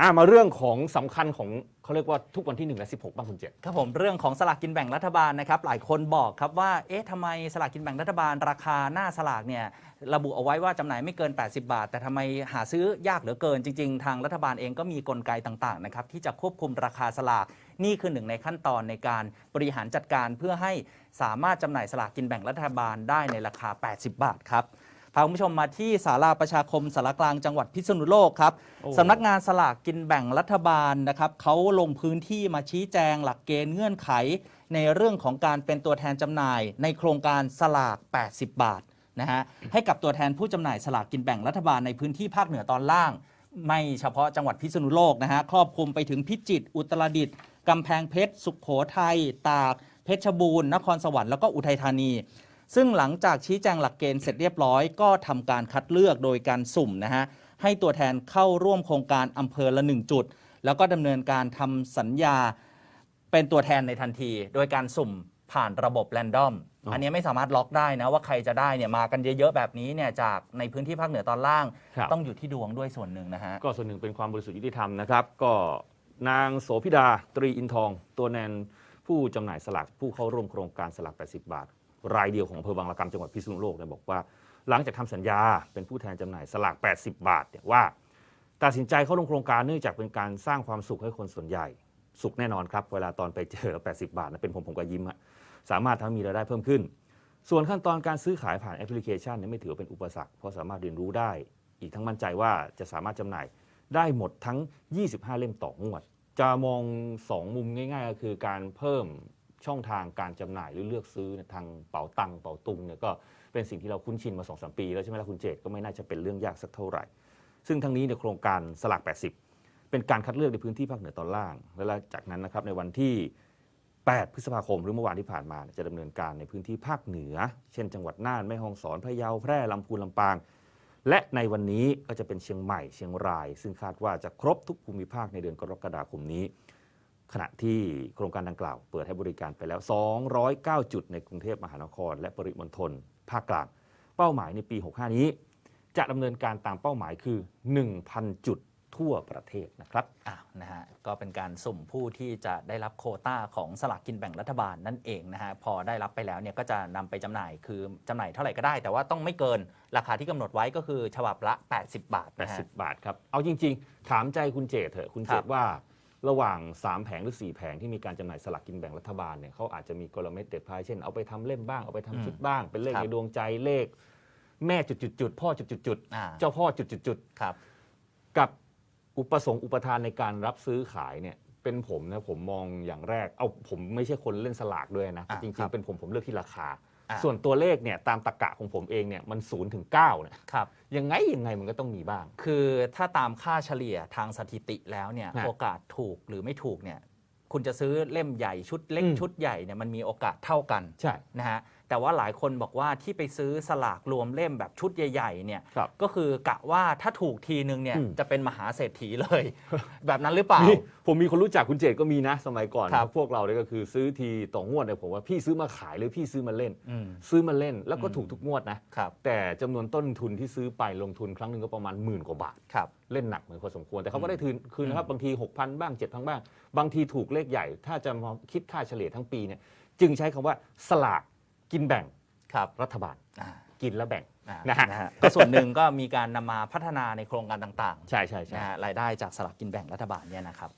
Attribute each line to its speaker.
Speaker 1: อ่ามาเรื่องของสำคัญของเขาเรียกว่าทุกวันที่1และ16 บ้างคุณเจษ
Speaker 2: ครับผมเรื่องของสลากกินแบ่งรัฐบาลนะครับหลายคนบอกครับว่าเอ๊ะทำไมสลากกินแบ่งรัฐบาล ราคาหน้าสลากเนี่ยระบุเอาไว้ว่าจำหน่ายไม่เกิน 80 บาท แต่ทำไมหาซื้อยากเหลือเกินจริง ๆ ทางรัฐบาลเองก็มีกลไกต่างๆนะครับที่จะควบคุมราคาสลาก นี่คือหนึ่งในขั้นตอนในการบริหารจัดการเพื่อให้สามารถจำหน่ายสลากกินแบ่งรัฐบาลได้ในราคา 80 บาทครับ พาคุณผู้ชมมาที่ศาลาประชาคมสารกลางจังหวัดพิษณุโลกครับ
Speaker 1: โอ้
Speaker 2: สำนักงานสลากกินแบ่งรัฐบาลนะครับเขาลงพื้นที่มาชี้แจงหลักเกณฑ์เงื่อนไข ในเรื่องของการเป็นตัวแทนจำหน่าย ในโครงการสลาก 80 บาทนะฮะให้กับตัวแทนผู้จำหน่ายสลากกินแบ่งรัฐบาลในพื้นที่ภาคเหนือตอนล่าง ไม่เฉพาะจังหวัดพิษณุโลกนะฮะครอบคลุมไปถึงพิจิตรอุตรดิตถ์กำแพงเพชร สุขโขทัยตาก เพชรบูรณ์นครสวรรค์แล้วก็อุทัยธานี ซึ่งหลังจากชี้แจงหลักเกณฑ์เสร็จเรียบร้อยก็ทำการคัดเลือกโดยการสุ่มนะฮะให้ตัวแทนเข้าร่วมโครงการอำเภอละหนึ่งจุด แล้วก็ดำเนินการทำสัญญาเป็นตัวแทนในทันที โดยการสุ่มผ่านระบบแรนดอม
Speaker 1: อ๋ออั
Speaker 2: อันนี้ไม่สามารถล็อกได้นะว่าใครจะได้เนี่ยมากันเยอะๆแบบนี้เนี่ยจากในพื้นที่ภาคเหนือตอนล่าง
Speaker 1: ครับ
Speaker 2: ต้องอยู่ที่ดวงด้วยส่วนหนึ่งนะฮะ
Speaker 1: ก็ส่วนหนึ่งเป็นความบริสุทธิ์ยุติธรรมนะครับ ก็นางโสพิดาตรีอินทอง ตัวแทนผู้จำหน่ายสลากผู้เข้าร่วมโครงการสลาก 80 บาท รายเดียวของอำเภอบางละกำจังหวัดพิษณุโลกเนี่ยบอกว่า หลังจากทำสัญญาเป็นผู้แทนจำหน่ายสลาก 80 บาทเนี่ยว่า ตัดสินใจเข้าร่วมโครงการเนื่องจากเป็นการสร้างความสุขให้คนส่วนใหญ่ สุขแน่นอนครับ เวลาตอนไปเจอ 80 บาทนะเป็นผมผมก็ยิ้มอะสามารถทำให้มีรายได้เพิ่มขึ้น ส่วนขั้นตอนการซื้อขายผ่านแอปพลิเคชันเนี่ยไม่ถือเป็นอุปสรรคเพราะสามารถเรียนรู้ได้ อีกทั้งมั่นใจว่าจะสามารถจำหน่ายได้หมดทั้ง 25 เล่มต่องวด จะมอง 2 มุมง่าย ๆ ก็คือการเพิ่ม ช่องทางการจำหน่ายหรือเลือกซื้อทางเป๋าตังเป๋าตุงเนี่ยก็เป็นสิ่งที่เราคุ้นชินมา2-3ปี แล้วใช่ไหมล่ะคุณเจตก็ไม่น่าจะเป็นเรื่องยากสักเท่าไหร่ ซึ่งทั้งนี้ในโครงการสลาก 80 เป็นการคัดเลือกในพื้นที่ภาคเหนือตอนล่าง และจากนั้นนะครับในวันที่ 8 พฤษภาคมหรือเมื่อวานที่ผ่านมาจะดำเนินการในพื้นที่ภาคเหนือ เช่น จังหวัดน่านแม่ฮ่องสอนพะเยาแพร่ลำพูนลำปาง และในวันนี้ก็จะเป็นเชียงใหม่เชียงราย ซึ่งคาดว่าจะครบทุกภูมิภาคในเดือนกรกฎาคมนี้ ขณะที่โครงการดังกล่าวเปิดให้บริการไปแล้ว 209 จุดในกรุงเทพมหานคร และปริมณฑลภาคกลาง เป้าหมายในปี 65 นี้ จะดำเนินการตามเป้าหมายคือ 1,000 จุดทั่วประเทศนะครับ
Speaker 2: อ้าวนะฮะ ก็เป็นการสุ่มผู้ที่จะได้รับโควต้าของสลากกินแบ่งรัฐบาลนั่นเองนะฮะ พอได้รับไปแล้วเนี่ยก็จะนำไปจำหน่าย คือจำหน่ายเท่าไหร่ก็ได้ แต่ว่าต้องไม่เกินราคาที่กำหนดไว้ก็คือฉบับละ 80 บาทนะฮะ
Speaker 1: 80 บาทครับ เอาจริง ๆ ถามใจคุณเจตเถอะ คุณเจ
Speaker 2: ครั
Speaker 1: ต
Speaker 2: บ
Speaker 1: ว่า ระหว่าง 3 แผงหรือ 4 แผงที่มีการจำหน่ายสลากกินแบ่งรัฐบาลเนี่ยเขาอาจจะมีกลเม็ดเด็ดพลายเช่นเอาไปทำเล่มบ้างเอาไปทำชุดบ้าง เป็นเลข
Speaker 2: ครับ
Speaker 1: ในดวงใจเลข แม่จุดๆๆพ่อจุดๆ
Speaker 2: อ่า
Speaker 1: ๆเจ้าพ่อจุดๆ
Speaker 2: ครับ
Speaker 1: ๆกับอุปสงค์อุปทานในการรับซื้อขายเนี่ยเป็นผมนะผมมองอย่างแรก เอาผมไม่ใช่คนเล่นสลากด้วยนะ
Speaker 2: อะ
Speaker 1: จริง
Speaker 2: ครับ
Speaker 1: ๆเป็นผมผมเลือกที่ราคา
Speaker 2: อะ
Speaker 1: ส่วนตัวเลขเนี่ยตามตรกกะของผมเองเนี่ยมัน0ูนย์ถึงเก้าเนี่ย
Speaker 2: ครับ
Speaker 1: ยังไงยังไงมันก็ต้องมีบ้าง
Speaker 2: คือถ้าตามค่าเฉลี่ยทางสถิติแล้วเนี่ย
Speaker 1: ฮะ
Speaker 2: โอกาสถูกหรือไม่ถูกเนี่ยคุณจะซื้อเล่มใหญ่ชุดเล็ก
Speaker 1: อืม
Speaker 2: ชุดใหญ่เนี่ยมันมีโอกาสเท่ากัน
Speaker 1: ใช่
Speaker 2: นะฮะ แต่ว่าหลายคนบอกว่าที่ไปซื้อสลากรวมเล่มแบบชุดใหญ่ๆเนี่ย
Speaker 1: ครับ
Speaker 2: ก็คือกะว่าถ้าถูกทีนึงเนี่ย
Speaker 1: อืม
Speaker 2: จะเป็นมหาเศรษฐีเลย แบบนั้นหรือเปล่า
Speaker 1: นี่ผมมีคนรู้จักคุณเจตก็มีนะสมัยก่อน
Speaker 2: ครับ
Speaker 1: พวกเราเนี่ยก็คือซื้อทีต่องวดเนี่ยผมว่าพี่ซื้อมาขายหรือพี่ซื้อมาเล่น
Speaker 2: อืม
Speaker 1: ซื้อมาเล่นแล้วก็
Speaker 2: อืม
Speaker 1: ถูกทุกงวดนะ
Speaker 2: ครับ
Speaker 1: แต่จำนวนต้นทุนที่ซื้อไปลงทุนครั้งหนึ่งก็ประมาณหมื่นกว่าบาท
Speaker 2: ครับ
Speaker 1: เล่นหนักเหมือนพอสมควร แต่เขา
Speaker 2: อื
Speaker 1: ก็
Speaker 2: ม
Speaker 1: ได้คืนคืนนะครับ บางที 6,000 บ้าง 7,000 บ้าง บางทีถูกเลขใหญ่ ถ้าจะมาคิดค่าเฉลี่ยทั้งปีเนี่ยจึงใช้คำว่าสลาก กินแบ่ง
Speaker 2: ครับ
Speaker 1: รัฐบาล
Speaker 2: อ่า
Speaker 1: กินแล้วแบ่ง
Speaker 2: อ่า
Speaker 1: นะฮะ
Speaker 2: นะฮะก็ส่วนหนึ่งก็มีการนำมาพัฒนาในโครงการต่าง
Speaker 1: ใช่ใช่
Speaker 2: ๆ
Speaker 1: ใช่
Speaker 2: นะฮะรายได้จากสลากกินแบ่งรัฐบาลเนี่ยนะครับ